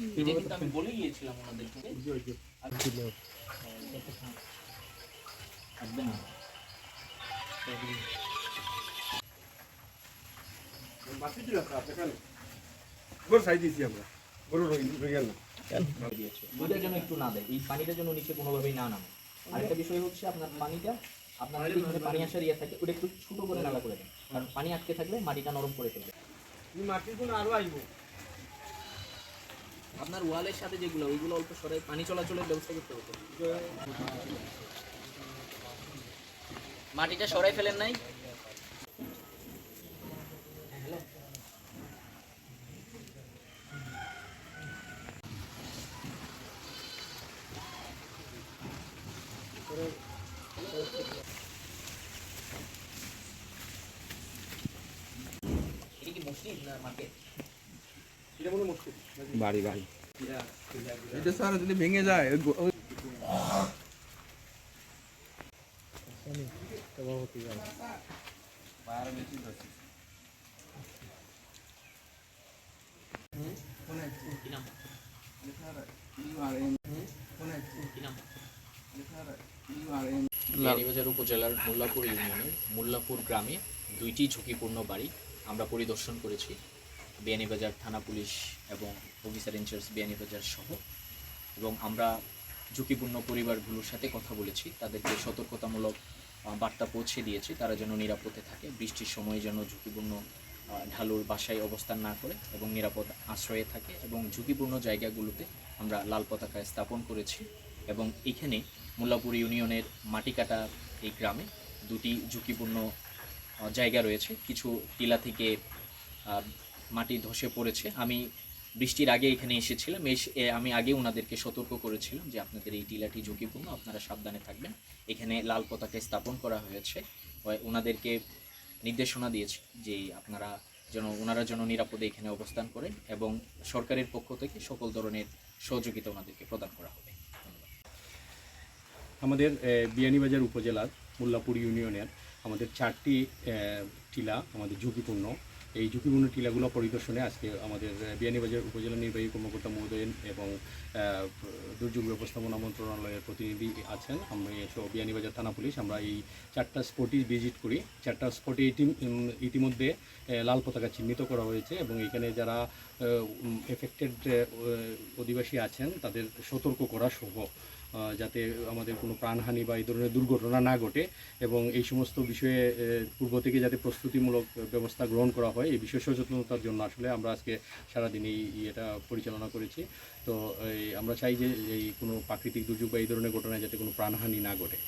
আমি বলে গিয়েছিলাম ওনাদেরকে একদম। না। গরু সাইজ দিয়েছি আমরা। গরু রইয়াল না দিয়েছে ওইটার একটু না দেয় এই পানিটার জন্য নিচে কোনোভাবেই না নামে। আরেকটা বিষয় হচ্ছে আপনার পানিটা আপনার যদি পানি আসার ইয়ে থাকে ওটা একটু ছোট করে নালা করে দেন। কারণ পানি আটকে থাকলে মাটিটা নরম করে ফেলবে। মাটির গুণ আরও আইব। আপনার ওয়ালের সাথে যেগুলো, ওইগুলো অল্প সরে পানি চলাচলের ব্যবস্থা করতে হতো মাটিটা সরাই ফেলেন নাই? এটা কি মসজিদ মার্কেট? বাড়ি বাড়ি। এটা স্যার যদি ভেঙে যায় বিয়ানীবাজার উপজেলার মোল্লাপুর ইউনিয়নের মোল্লাপুর গ্রামে দুইটি ঝুঁকিপূর্ণ বাড়ি আমরা পরিদর্শন করেছি। বিয়ানীবাজার থানা পুলিশ এবং অফিসার ইনচার্জ বিয়ানীবাজার সহ। এবং আমরা ঝুঁকিপূর্ণ পরিবারগুলোর সাথে কথা বলেছি। তাদেরকে সতর্কতামূলক বার্তা পৌঁছে দিয়েছি। তারা যেন নিরাপদে থাকে। বৃষ্টির সময় যেন ঝুঁকিপূর্ণ ঢালুর বাসায় অবস্থান না করে এবং নিরাপদ আশ্রয়ে থাকে এবং ঝুঁকিপূর্ণ জায়গাগুলোতে আমরা লাল পতাকা স্থাপন করেছি। এবং এখানে মোল্লাপুর ইউনিয়নের মাটিকাটা এই গ্রামে দুটি ঝুঁকিপূর্ণ জায়গা রয়েছে। কিছু টিলা থেকে মাটি ধসে পড়েছে। আমি বৃষ্টির আগে এখানে এসেছিলাম, এসে আমি আগে ওনাদেরকে সতর্ক করেছিলাম যে আপনাদের এই টিলাটি ঝুঁকিপূর্ণ, আপনারা সাবধানে থাকবেন। এখানে লাল পতাকা স্থাপন করা হয়েছে। ওনাদেরকে নির্দেশনা দিয়েছি যে আপনারা যেন ওনারা যেন নিরাপদে এখানে অবস্থান করেন এবং সরকারের পক্ষ থেকে সকল ধরনের সহযোগিতা ওনাদেরকে প্রদান করা হবে। আমাদের বিয়ানীবাজার উপজেলার মোল্লাপুর ইউনিয়নের আমাদের চারটি টিলা আমাদের ঝুঁকিপূর্ণ। এই ঝুঁকিপূর্ণ টিলাগুলো পরিদর্শনে আজকে আমাদের বিয়ানীবাজার উপজেলা নির্বাহী কর্মকর্তা মহোদয় এবং দুর্যোগ ব্যবস্থাপনা মন্ত্রণালয়ের প্রতিনিধি আছেন। আমরা সহ বিয়ানীবাজার থানা পুলিশ, আমরা এই চারটা স্পটই ভিজিট করি। চারটা স্পটে ইতিমধ্যে লাল পতাকা চিহ্নিত করা হয়েছে এবং এখানে যারা এফেক্টেড অধিবাসী আছেন তাদের সতর্ক করা সহ। যাতে আমাদের কোনো প্রাণহানি বা এই ধরনের দুর্ঘটনা না ঘটে এবং এই সমস্ত বিষয়ে পূর্ব থেকে যাতে প্রস্তুতিমূলক ব্যবস্থা গ্রহণ করা হয়, এই বিষয়ে সচেতনতার জন্য আসলে আমরা আজকে সারাদিন এই এটা পরিচালনা করেছি। তো আমরা চাই যে, এই কোনো প্রাকৃতিক দুর্যোগ বা এই ধরনের ঘটনায় যাতে কোনো প্রাণহানি না ঘটে।